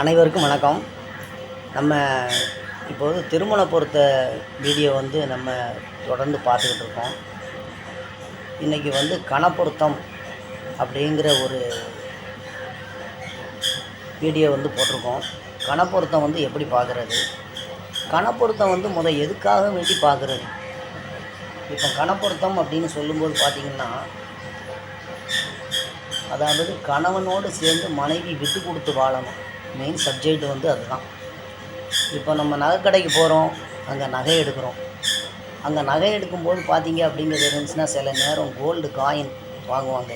அனைவருக்கும் வணக்கம். நம்ம இப்போது திருமண பொருத்த வீடியோ வந்து நம்ம தொடர்ந்து பார்த்துக்கிட்டு இருக்கோம். இன்றைக்கி வந்து கணப்பொருத்தம் அப்படிங்கிற ஒரு வீடியோ வந்து போட்டிருக்கோம். கணப்பொருத்தம் வந்து எப்படி பார்க்குறது? கணப்பொருத்தம் வந்து முத எதுக்காக வேண்டி பார்க்குறது? இப்போ கணப்பொருத்தம் அப்படின்னு சொல்லும்போது பார்த்திங்கன்னா அதாவது கணவனோடு சேர்ந்து மனைவி விட்டு கொடுத்து வாழணும். மெயின் சப்ஜெக்ட் வந்து அதுதான். இப்போ நம்ம நகைக்கடைக்கு போகிறோம் அங்கே நகை எடுக்கிறோம். அங்கே நகை எடுக்கும்போது பார்த்தீங்க அப்படிங்கிறது இருந்துச்சுன்னா சில நேரம் கோல்டு காயின் வாங்குவாங்க.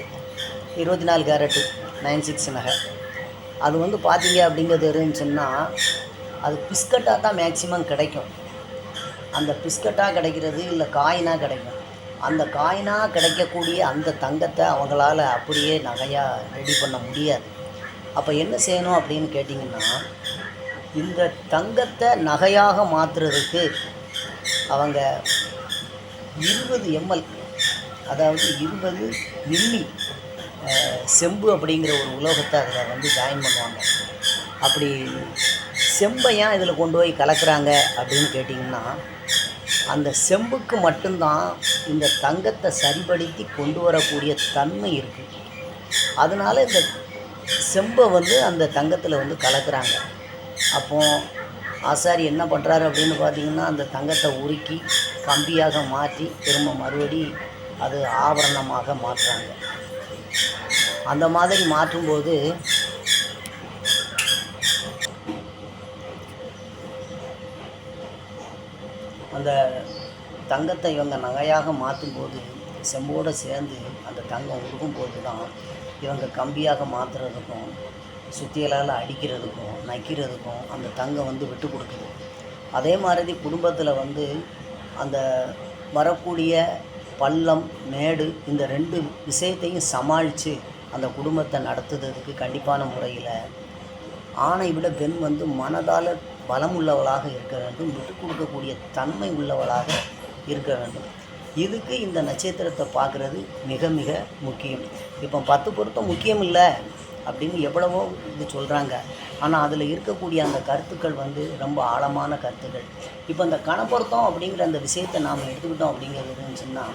இருபத்தி நாலு கேரட்டு நைன் சிக்ஸ் நகை. அது வந்து பார்த்தீங்க அப்படிங்கிறது இருந்துச்சுன்னா அது பிஸ்கட்டாக தான் மேக்சிமம் கிடைக்கும். அந்த பிஸ்கட்டாக கிடைக்கிறது இல்லை காயினாக கிடைக்கும். அந்த காயினாக கிடைக்கக்கூடிய அந்த தங்கத்தை அவங்களால அப்படியே நகையாக ரெடி பண்ண முடியாது. அப்போ என்ன செய்யணும் அப்படின்னு கேட்டிங்கன்னா இந்த தங்கத்தை நகையாக மாற்றுறதுக்கு அவங்க இருபது எம்எல் அதாவது இருபது மில்லி செம்பு அப்படிங்கிற ஒரு உலோகத்தை அதில் வந்து ஜாயின் பண்ணுவாங்க. அப்படி செம்பை ஏன் இதில் கொண்டு போய் கலக்கிறாங்க அப்படின்னு கேட்டிங்கன்னா அந்த செம்புக்கு மட்டும்தான் இந்த தங்கத்தை சரிப்படுத்தி கொண்டு வரக்கூடிய தன்மை இருக்குது அதனால் இந்த செம்பை வந்து அந்த தங்கத்தில் வந்து கலக்குறாங்க. அப்போ ஆசாரி என்ன பண்ணுறாரு அப்படின்னு பார்த்தீங்கன்னா அந்த தங்கத்தை உருக்கி கம்பியாக மாற்றி திரும்ப மறுபடி அது ஆபரணமாக மாற்றுறாங்க. அந்த மாதிரி மாற்றும்போது அந்த தங்கத்தை இவங்க நகையாக மாற்றும்போது செம்போடு சேர்ந்து அந்த தங்கம் உருகும் போது தான் இவங்க கம்பியாக மாற்றுறதுக்கும் சுத்தியலால் அடிக்கிறதுக்கும் நக்கிறதுக்கும் அந்த தங்கம் வந்து விட்டு கொடுக்குது. அதே மாதிரி குடும்பத்தில் வந்து அந்த வரக்கூடிய பள்ளம் மேடு இந்த ரெண்டு விஷயத்தையும் சமாளித்து அந்த குடும்பத்தை நடத்துறதுக்கு கண்டிப்பான முறையில் ஆணை விட பெண் வந்து மனதால் பலம் உள்ளவளாக இருக்க வேண்டும் விட்டு கொடுக்கக்கூடிய தன்மை உள்ளவளாக இருக்க வேண்டும். இதுக்கு இந்த நட்சத்திரத்தை பார்க்குறது மிக மிக முக்கியம். இப்போ பத்து பொருத்தம் முக்கியம் இல்லை அப்படின்னு எவ்வளவோ இது சொல்கிறாங்க ஆனால் அதில் இருக்கக்கூடிய அந்த கருத்துக்கள் வந்து ரொம்ப ஆழமான கருத்துக்கள். இப்போ இந்த கணப்பொருத்தம் அப்படிங்கிற அந்த விஷயத்தை நாம் எடுத்துக்கிட்டோம் அப்படிங்கிறது இருந்துச்சுன்னா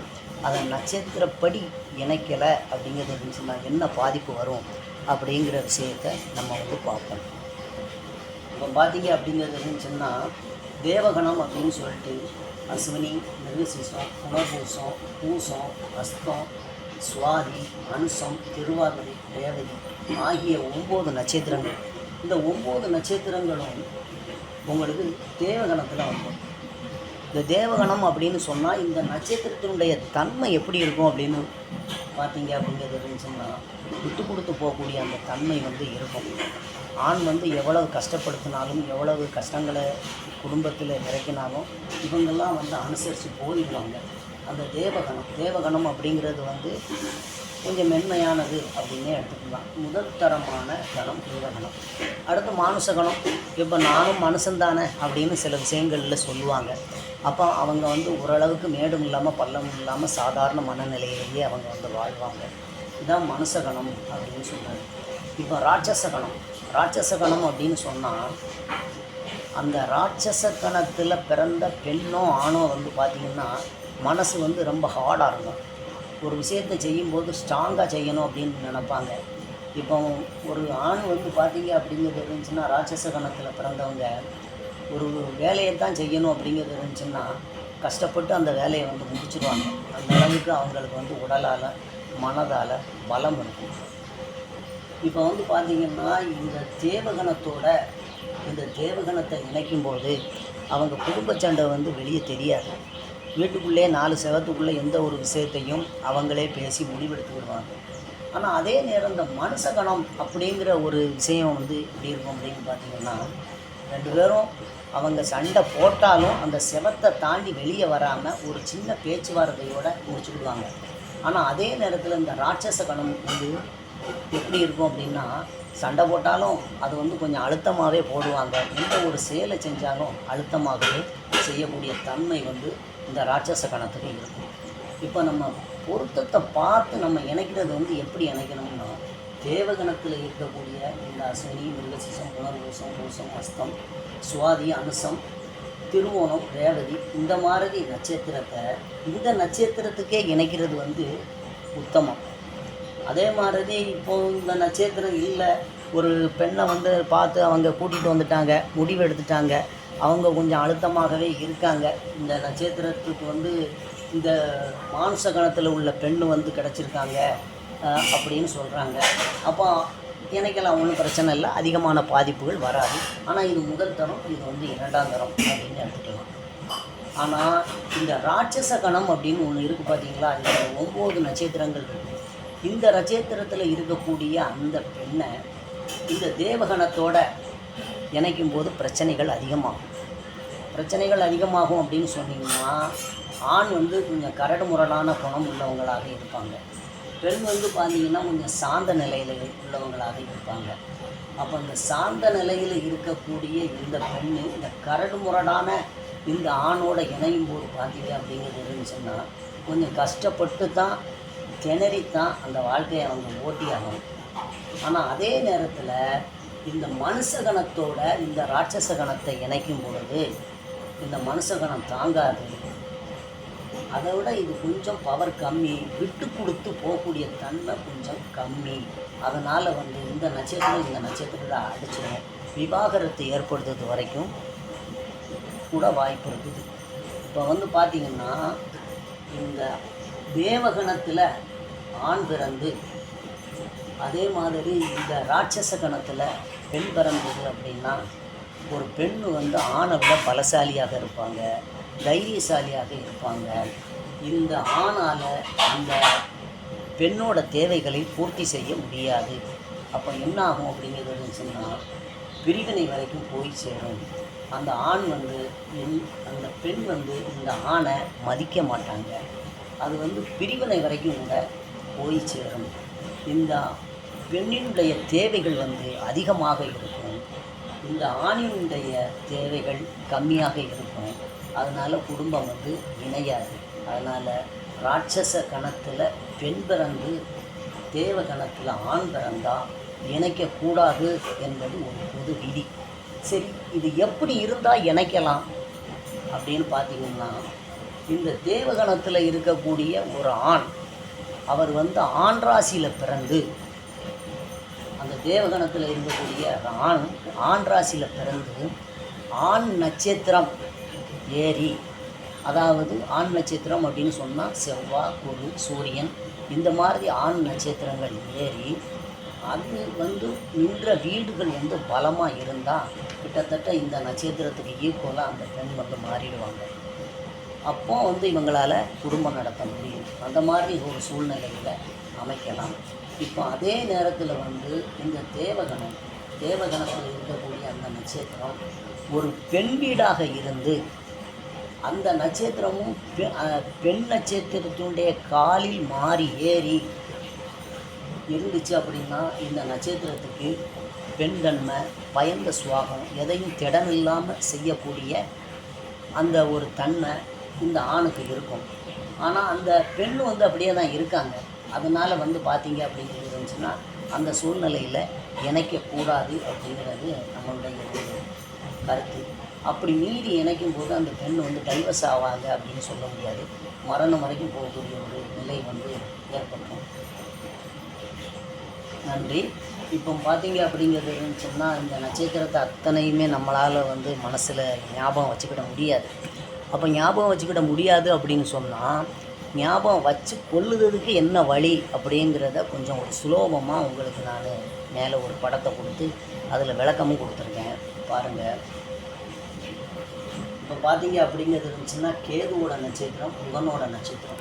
அதை நட்சத்திரப்படி இணைக்கலை அப்படிங்கிறது இருந்துச்சுன்னா என்ன பாதிப்பு வரும் அப்படிங்கிற விஷயத்தை நம்ம வந்து பார்ப்போம் இப்போ பார்த்தீங்க அப்படிங்கிறது இருந்துச்சுன்னா தேவகணம் அப்படின்னு சொல்லிட்டு அஸ்வினி மிருகசீசம் புனர்பூசம் பூசம் அஸ்தம் சுவாதி அனுசம் திருவாதிரை ரேவதி ஆகிய ஒம்பது நட்சத்திரங்கள். இந்த ஒம்பது நட்சத்திரங்களும் உங்களுக்கு தேவகணத்தில் வந்துடும். இந்த தேவகணம் அப்படின்னு சொன்னால் இந்த நட்சத்திரத்தினுடைய தன்மை எப்படி இருக்கும் அப்படின்னு பார்த்தீங்க அப்படிங்கிறது இருந்துச்சுன்னா விட்டு கொடுத்து போகக்கூடிய அந்த தன்மை வந்து இருக்கும். ஆண் வந்து எவ்வளவு கஷ்டப்படுத்தினாலும் எவ்வளவு கஷ்டங்களை குடும்பத்தில் இறக்கினாலும் இவங்கெல்லாம் வந்து அனுசரித்து போயிடுவாங்க அந்த தேவகணம் தேவகணம் அப்படிங்கிறது வந்து கொஞ்சம் மென்மையானது அப்படின்னே எடுத்துக்கலாம். முதல் தரமான கணம் தேவகணம். அடுத்து மானுஷகணம். இப்போ நானும் மனுஷன்தானே அப்படின்னு சில விஷயங்களில் சொல்லுவாங்க. அப்போ அவங்க வந்து ஓரளவுக்கு மேடும் இல்லாமல் பள்ளம் இல்லாமல் சாதாரண மனநிலையிலேயே அவங்க வந்து வாழ்வாங்க. இதுதான் மனுஷகணம் அப்படின்னு சொன்னாங்க இப்போ ராட்சசகணம் ராட்சசகணம் அப்படின்னு சொன்னால் அந்த ராட்சச கணத்தில் பிறந்த பெண்ணோ ஆணோ வந்து பார்த்திங்கன்னா மனசு வந்து ரொம்ப ஹார்டாக இருக்கும். ஒரு விஷயத்தை செய்யும்போது ஸ்ட்ராங்காக செய்யணும் அப்படின்னு நினைப்பாங்க. இப்போ ஒரு ஆண் வந்து பார்த்தீங்க அப்படிங்கிறது இருந்துச்சுன்னா ராட்சச கணத்தில் பிறந்தவங்க ஒரு வேலையை தான் செய்யணும் அப்படிங்கிறது இருந்துச்சுன்னா கஷ்டப்பட்டு அந்த வேலையை வந்து முடிச்சிடுவாங்க அந்த அளவுக்கு அவங்களுக்கு வந்து உடலால் மனதால் பலம் இருக்கும். இப்போ வந்து பார்த்திங்கன்னா இந்த தேவகணத்தோட இந்த தேவகணத்தை இணைக்கும்போது அவங்க குடும்ப சண்டை வந்து வெளியே தெரியாது. வீட்டுக்குள்ளே நாலு செவத்துக்குள்ளே எந்த ஒரு விஷயத்தையும் அவங்களே பேசி முடிவெடுத்து விடுவாங்க. ஆனால் அதே நேரம் இந்த மனுஷகணம் அப்படிங்கிற ஒரு விஷயம் வந்து எப்படி இருக்கும் அப்படின்னு பார்த்தீங்கன்னா ரெண்டு பேரும் அவங்க சண்டை போட்டாலும் அந்த செவத்தை தாண்டி வெளியே வராமல் ஒரு சின்ன பேச்சுவார்த்தையோடு முடிச்சுக்கிடுவாங்க. ஆனால் அதே நேரத்தில் இந்த ராட்சச கணம் வந்து எப்படி இருக்கும் அப்படின்னா சண்டை போட்டாலும் அது வந்து கொஞ்சம் அழுத்தமாகவே போடுவாங்க. எந்த ஒரு செயலை செஞ்சாலும் அழுத்தமாகவே செய்யக்கூடிய தன்மை வந்து இந்த ராட்சச கணத்துக்கு இருக்கும். இப்போ நம்ம பொருத்தத்தை பார்த்து நம்ம இணைக்கிறது வந்து எப்படி இணைக்கணும்னா தேவகணத்தில் இருக்கக்கூடிய இந்த அஸ்வினி மிருகசிசம் புனர்வசம் பூசம் அஸ்தம் சுவாதி அனுசம் திருவோணம் ரேவதி இந்த மாதிரி நட்சத்திரத்தை இந்த நட்சத்திரத்துக்கே இணைக்கிறது வந்து உத்தமம். அதே மாதிரி இப்போ இந்த நட்சத்திரம் இல்லை. ஒரு பெண்ணை வந்து பார்த்து அவங்க கூட்டிகிட்டு வந்துட்டாங்க முடிவு எடுத்துட்டாங்க. அவங்க கொஞ்சம் அழுத்தமாகவே இருக்காங்க. இந்த நட்சத்திரத்துக்கு வந்து இந்த மானுச கணத்தில் உள்ள பெண் வந்து கிடச்சிருக்காங்க. அப்படின்னு சொல்கிறாங்க அப்போ எனக்கெல்லாம் ஒன்றும் பிரச்சனை இல்லை. அதிகமான பாதிப்புகள் வராது. ஆனால் இது முதல் தரம் இது வந்து இரண்டாம் தரம் அப்படின்னு எடுத்துக்கலாம். ஆனால் இந்த ராட்சச கணம் அப்படின்னு ஒன்று இருக்குது பார்த்தீங்களா இந்த ஒம்பது நட்சத்திரங்கள் இருக்குது இந்த நட்சத்திரத்தில் இருக்கக்கூடிய அந்த பெண்ணை இந்த தேவகணத்தோட இணைக்கும் போது பிரச்சனைகள் அதிகமாகும். பிரச்சனைகள் அதிகமாகும் அப்படின்னு சொன்னீங்கன்னா ஆண் வந்து கொஞ்சம் கரடு முரடான குணம் உள்ளவங்களாக இருப்பாங்க. பெண் வந்து பார்த்தீங்கன்னா கொஞ்சம் சாந்த நிலையில் உள்ளவங்களாக இருப்பாங்க. அப்போ அந்த சாந்த நிலையில் இருக்கக்கூடிய இந்த பெண் இந்த கரடு முரடான இந்த ஆணோட இணையும் போது பார்த்தீங்க அப்படிங்கிறது இருந்துச்சுன்னா கொஞ்சம் கஷ்டப்பட்டு தான் திணறித்தான் அந்த வாழ்க்கையை அவங்க ஓட்டி ஆகணும். ஆனால் அதே நேரத்தில் இந்த மனுஷ கணத்தோட இந்த ராட்சச கணத்தை இணைக்கும் பொழுது இந்த மனுஷ கணம் தாங்காது. அதை விட இது கொஞ்சம் பவர் கம்மி. விட்டு கொடுத்து போகக்கூடிய தன்மை கொஞ்சம் கம்மி. அதனால் வந்து இந்த நட்சத்திரம் இந்த நட்சத்திரத்தை அடிச்சிடும் விவாகரத்து ஏற்படுத்துறது வரைக்கும் கூட வாய்ப்பு இருக்குது. இப்போ வந்து பார்த்திங்கன்னா இந்த தேவகணத்தில் ஆண் பிறந்து அதே மாதிரி இந்த ராட்சச கணத்தில் பெண் பிறந்தது அப்படின்னா ஒரு பெண் வந்து ஆணை விட பலசாலியாக இருப்பாங்க. தைரியசாலியாக இருப்பாங்க. இந்த ஆணால் அந்த பெண்ணோட தேவைகளை பூர்த்தி செய்ய முடியாது. அப்போ என்ன ஆகும் அப்படிங்கிறது சொன்னால் பிரிவினை வரைக்கும் போய் சேரும். அந்த ஆண் வந்து அந்த பெண் வந்து இந்த ஆணை மதிக்க மாட்டாங்க. அது வந்து பிரிவினை வரைக்கும் கூட போய் சேரும். இந்த பெண்ணினுடைய தேவைகள் வந்து அதிகமாக இருக்கும். இந்த ஆணினுடைய தேவைகள் கம்மியாக இருக்கும். அதனால் குடும்பம் வந்து இணையாது. அதனால் ராட்சச கணத்தில் பெண் பிறந்து தேவ கணத்தில் ஆண் பிறந்தால் இணைக்கக்கூடாது என்பது ஒரு பொது விதி. சரி இது எப்படி இருந்தால் இணைக்கலாம்? அப்படின்னு பார்த்தீங்கன்னா இந்த தேவகணத்தில் இருக்கக்கூடிய ஒரு ஆண் அவர் வந்து ஆண் ராசியில் பிறந்து அந்த தேவகணத்தில் இருக்கக்கூடிய ஆண் ஆண் ராசியில் பிறந்து ஆண் நட்சத்திரம் ஏறி அதாவது ஆண் நட்சத்திரம் அப்படின்னு சொன்னால் செவ்வாய் குரு சூரியன். இந்த மாதிரி ஆண் நட்சத்திரங்கள் ஏறி அது வந்து நின்ற வீடுகள் வந்து பலமாக இருந்தால் கிட்டத்தட்ட இந்த நட்சத்திரத்துக்கு ஈக்குவலாக அந்த பெண் வந்து மாறிடுவாங்க. அப்போ வந்து இவங்களால் குடும்பம் நடத்த முடியும். அந்த மாதிரி ஒரு சூழ்நிலையில் அமைக்கலாம். இப்போ அதே நேரத்தில் வந்து இந்த தேவகணம் தேவகணத்தில் இருக்கக்கூடிய அந்த நட்சத்திரம் ஒரு பெண் வீடாக இருந்து அந்த நட்சத்திரமும் பெண் நட்சத்திரத்தினுடைய காலில் மாறி ஏறி இருந்துச்சு அப்படின்னா இந்த நட்சத்திரத்துக்கு பெண் தன்மை பயந்த சுவாகம் எதையும் திடம் இல்லாமல் செய்யக்கூடிய அந்த ஒரு தன்மை இந்த ஆணுக்கு இருக்கும். ஆனால் அந்த பெண் வந்து அப்படியே தான் இருக்காங்க. அதனால் வந்து பார்த்தீங்க அப்படிங்கிறது இருந்துச்சுன்னா அந்த சூழ்நிலையில் இணைக்கக்கூடாது அப்படிங்கிறது நம்மளுடைய ஒரு கருத்து. அப்படி மீறி இணைக்கும் போது அந்த பெண் வந்து டைவர்ஸ் ஆவாங்க அப்படின்னு சொல்ல முடியாது. மரணம் வரைக்கும் போகக்கூடிய ஒரு நிலை வந்து ஏற்படும். நன்றி. இப்போ பார்த்தீங்க அப்படிங்கிறது இருந்துச்சுன்னா இந்த நட்சத்திரத்தை அத்தனையுமே நம்மளால் வந்து மனசில் ஞாபகம் வச்சுக்கிட முடியாது. அப்போ ஞாபகம் வச்சுக்கிட முடியாது அப்படின்னு சொன்னால் ஞாபகம் வச்சு கொள்ளுறதுக்கு என்ன வழி அப்படிங்கிறத கொஞ்சம் ஒரு சுலோபமாக உங்களுக்கு நான் மேலே ஒரு படத்தை கொடுத்து அதில் விளக்கமும் கொடுத்துருக்கேன். பாருங்கள் இப்போ பார்த்தீங்க அப்படிங்கிறது இருந்துச்சுன்னா கேதுவோட நட்சத்திரம் புதனோட நட்சத்திரம்.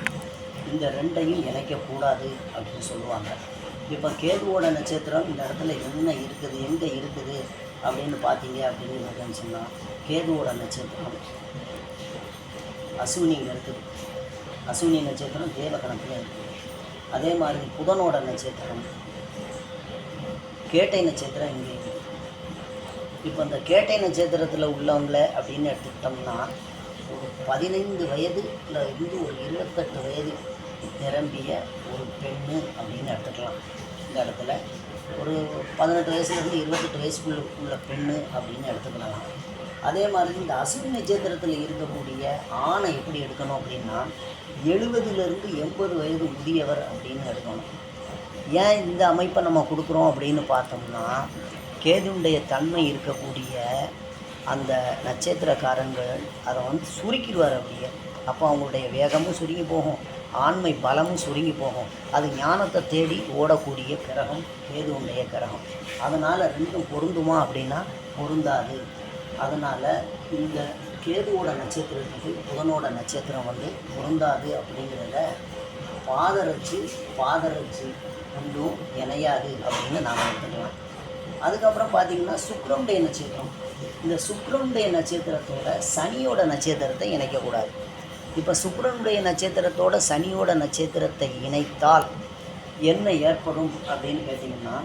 இந்த ரெண்டையும் இணைக்கக்கூடாது அப்படின்னு சொல்லுவாங்க. இப்போ கேதுவோட நட்சத்திரம் இந்த இடத்துல என்ன இருக்குது எங்கே இருக்குது அப்படின்னு பார்த்தீங்க அப்படின்னு இருந்துச்சுன்னா கேதுவோட நட்சத்திரம். அஸ்வினியில் இருக்குது அஸ்வினி நட்சத்திரம் தேவகணத்தில் இருக்குது அதே மாதிரி புதனோட நட்சத்திரம் கேட்டை நட்சத்திரம் இங்கே இப்போ இந்த கேட்டை நட்சத்திரத்தில் உள்ளவங்கள அப்படின்னு எடுத்துக்கிட்டோம்னா ஒரு பதினைந்து வயதுல இருந்து ஒரு இருபத்தெட்டு வயது நிரம்பிய ஒரு பெண்ணு அப்படின்னு எடுத்துக்கலாம். இந்த இடத்துல ஒரு பதினெட்டு வயசுலேருந்து இருபத்தெட்டு வயசுக்குள்ள உள்ள பெண்ணு அப்படின்னு எடுத்துக்கலாம். அதே மாதிரி இந்த அசுவி நட்சத்திரத்தில் இருக்கக்கூடிய ஆணை எப்படி எடுக்கணும் அப்படின்னா எழுபதுலேருந்து எண்பது வயது முதியவர் அப்படின்னு எடுக்கணும். ஏன் இந்த அமைப்பை நம்ம கொடுக்குறோம் அப்படின்னு பார்த்தோம்னா கேதுனுடைய தன்மை இருக்கக்கூடிய அந்த நட்சத்திரக்காரங்கள் அதை வந்து சுருக்கிடுவார் அப்படியே. அப்போ அவங்களுடைய வேகமும் சுருங்கி போகும் ஆண்மை பலமும் சுருங்கி போகும். அது ஞானத்தை தேடி ஓடக்கூடிய கிரகம் கேதுவுடைய கிரகம். அதனால் ரெண்டும் பொருந்துமா அப்படின்னா பொருந்தாது. அதனால் இந்த கேதுவோட நட்சத்திரத்துக்கு புதனோட நட்சத்திரம் வந்து பொருந்தாது அப்படிங்கிறத பாதரட்சி பாதரட்சி ஒன்றும் இணையாது அப்படின்னு நாம் எடுத்துக்கலாம் அதுக்கப்புறம் பார்த்தீங்கன்னா சுக்கிரனுடைய நட்சத்திரம். இந்த சுக்கிரனுடைய நட்சத்திரத்தோட சனியோட நட்சத்திரத்தை இணைக்கக்கூடாது இப்போ சுக்ரனுடைய நட்சத்திரத்தோட சனியோட நட்சத்திரத்தை இணைத்தால் என்ன ஏற்படும் அப்படின்னு கேட்டிங்கன்னா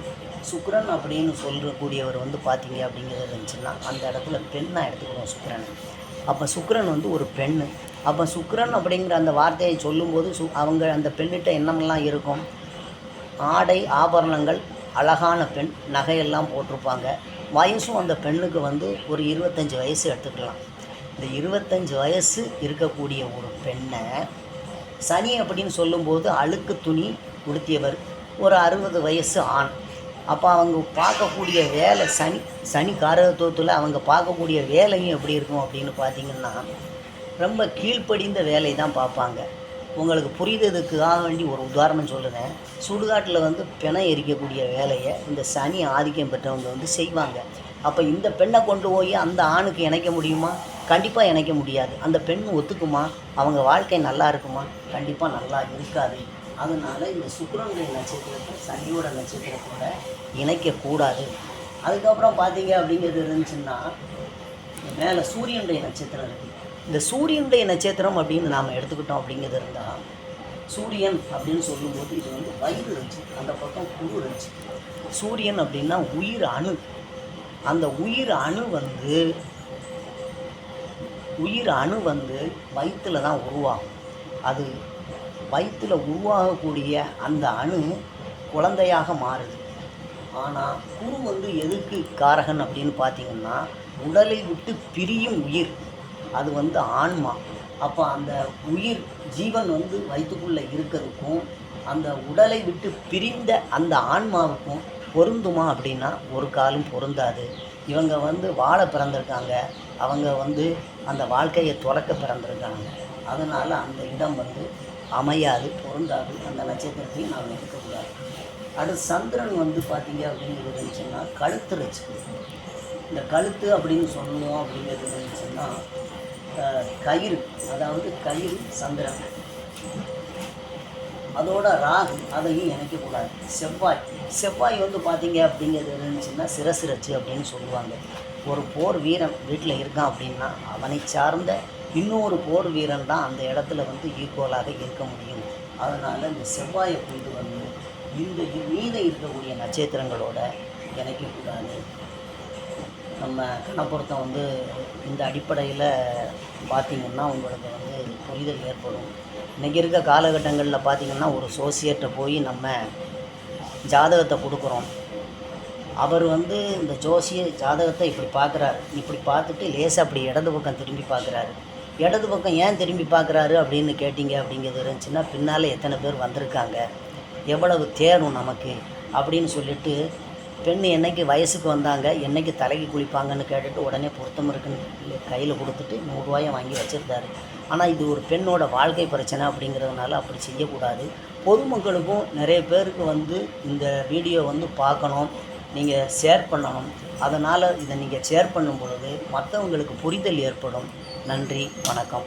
சுக்ரன் அப்படின்னு சொல்லக்கூடியவர் வந்து பார்த்தீங்க அப்படிங்கிறது இருந்துச்சுன்னா அந்த இடத்துல பெண்ணாக எடுத்துக்கிறோம் சுக்ரன். அப்போ சுக்ரன் வந்து ஒரு பெண் அப்போ சுக்ரன் அப்படிங்கிற அந்த வார்த்தையை சொல்லும்போது சு அவங்க அந்த பெண்ணிட்ட என்னமெல்லாம் இருக்கும்? ஆடை ஆபரணங்கள் அழகான பெண் நகையெல்லாம் போட்டிருப்பாங்க. வயசும் அந்த பெண்ணுக்கு வந்து ஒரு இருபத்தஞ்சி வயசு எடுத்துக்கலாம். இந்த இருபத்தஞ்சி வயசு இருக்கக்கூடிய ஒரு பெண்ணை சனி அப்படின்னு சொல்லும்போது அழுக்கு துணி உடுத்தியவர் ஒரு அறுபது வயசு ஆண். அப்போ அவங்க பார்க்கக்கூடிய வேலை சனி சனி காரகத்துவத்தில் அவங்க பார்க்கக்கூடிய வேலையும் எப்படி இருக்கும் அப்படின்னு பார்த்தீங்கன்னா ரொம்ப கீழ்ப்படிந்த வேலை தான் பார்ப்பாங்க. உங்களுக்கு புரிததுக்காக வேண்டி ஒரு உதாரணம் சொல்கிறேன் சுடுகாட்டில் வந்து பிணை எரிக்கக்கூடிய வேலையை இந்த சனி ஆதிக்கம் பெற்றவங்க வந்து செய்வாங்க. அப்போ இந்த பெண்ணை கொண்டு போய் அந்த ஆணுக்கு இணைக்க முடியுமா? கண்டிப்பாக இணைக்க முடியாது. அந்த பெண் ஒத்துக்குமா? அவங்க வாழ்க்கை நல்லா இருக்குமா? கண்டிப்பாக நல்லா இருக்காது. அதனால் இந்த சுக்கரனுடைய நட்சத்திரத்தை சனியோட நட்சத்திரத்தோட இணைக்கக்கூடாது அதுக்கப்புறம் பார்த்தீங்க அப்படிங்கிறது இருந்துச்சுன்னா மேலே சூரியனுடைய நட்சத்திரம் இருக்குது இந்த சூரியனுடைய நட்சத்திரம் அப்படின்னு நாம் எடுத்துக்கிட்டோம் அப்படிங்கிறது இருந்தால் சூரியன் அப்படின்னு சொல்லும்போது இது வந்து வயிறு இருந்துச்சு. அந்த பக்கம் குரு இருந்துச்சு. சூரியன் அப்படின்னா உயிர் அணு. அந்த உயிர் அணு வந்து உயிர் அணு வந்து வயிற்றில் தான் உருவாகும். அது வயிற்றில் உருவாகக்கூடிய அந்த அணு குழந்தையாக மாறுது. ஆனால் குரு வந்து எதுக்கு காரகன் அப்படின்னு பார்த்தீங்கன்னா உடலை விட்டு பிரியும் உயிர். அது வந்து ஆன்மா. அப்போ அந்த உயிர் ஜீவன் வந்து வயிற்றுக்குள்ளே இருக்கிறதுக்கும் அந்த உடலை விட்டு பிரிந்த அந்த ஆன்மாவுக்கும் பொருந்துமா அப்படின்னா ஒரு காலம் பொருந்தாது. இவங்க வந்து வாழ பிறந்திருக்காங்க. அவங்க வந்து அந்த வாழ்க்கையை துறக்க பிறந்திருக்காங்க. அதனால் அந்த இடம் வந்து அமையாது பொருந்தாது. அந்த நட்சத்திரத்தையும் நாம் எடுக்கக்கூடாது. அடுத்து சந்திரன் வந்து பார்த்தீங்க அப்படிங்கிறது இருந்துச்சுன்னா கழுத்து வச்சுக்கணும் இந்த கழுத்து அப்படின்னு சொல்லுவோம் அப்படிங்கிறது இருந்துச்சுன்னா கயிறு அதாவது கயிறு சந்திரன் அதோட ராகு அதையும் இணைக்கக்கூடாது. செவ்வாய் செவ்வாய் வந்து பார்த்தீங்க அப்படிங்கிறது இருந்துச்சுன்னா சிரசிரச்சு அப்படின்னு சொல்லுவாங்க. ஒரு போர் வீரன் வீட்டில் இருக்கான் அப்படின்னா அவனை சார்ந்த இன்னொரு போர் வீரன் தான் அந்த இடத்துல வந்து ஈக்குவலாக இருக்க முடியும். அதனால் இந்த செவ்வாயை கொண்டு வந்து இந்த இ- மீதம் இருக்கக்கூடிய நட்சத்திரங்களோட இணைக்கக்கூடாது. நம்ம கணப்பொருத்தம் வந்து இந்த அடிப்படையில் பார்த்திங்கன்னா உங்களுக்கு வந்து புரிதல் ஏற்படும். இன்றைக்கி இருக்க காலகட்டங்களில் பார்த்திங்கன்னா ஒரு சோசியேட்டை போய் நம்ம ஜாதகத்தை கொடுக்குறோம். அவர் வந்து இந்த ஜோசிய ஜாதகத்தை இப்படி பார்க்குறாரு இப்படி பார்த்துட்டு லேசாக அப்படி இடது பக்கம் திரும்பி பார்க்குறாரு இடது பக்கம் ஏன் திரும்பி பார்க்குறாரு அப்படின்னு கேட்டிங்க அப்படிங்கிறது இருந்துச்சுன்னா பின்னால் எத்தனை பேர் வந்திருக்காங்க? எவ்வளவு தேரும் நமக்கு அப்படின்னு சொல்லிட்டு பெண் என்னைக்கு வயசுக்கு வந்தாங்க என்னைக்கு தலைக்கு குளிப்பாங்கன்னு கேட்டுட்டு உடனே பொருத்தம் இருக்குன்னு கையில் கொடுத்துட்டு நூறுரூவாயை வாங்கி வச்சுருந்தாரு. ஆனால் இது ஒரு பெண்ணோட வாழ்க்கை பிரச்சனை அப்படிங்கிறதுனால அப்படி செய்யக்கூடாது. பொதுமக்களுக்கும் நிறைய பேருக்கு வந்து இந்த வீடியோ வந்து பார்க்கணும் நீங்கள் ஷேர் பண்ணணும். அதனால் இதை நீங்கள் ஷேர் பண்ணும் பொழுது மற்றவங்களுக்கு புரிதல் ஏற்படும். நன்றி வணக்கம்.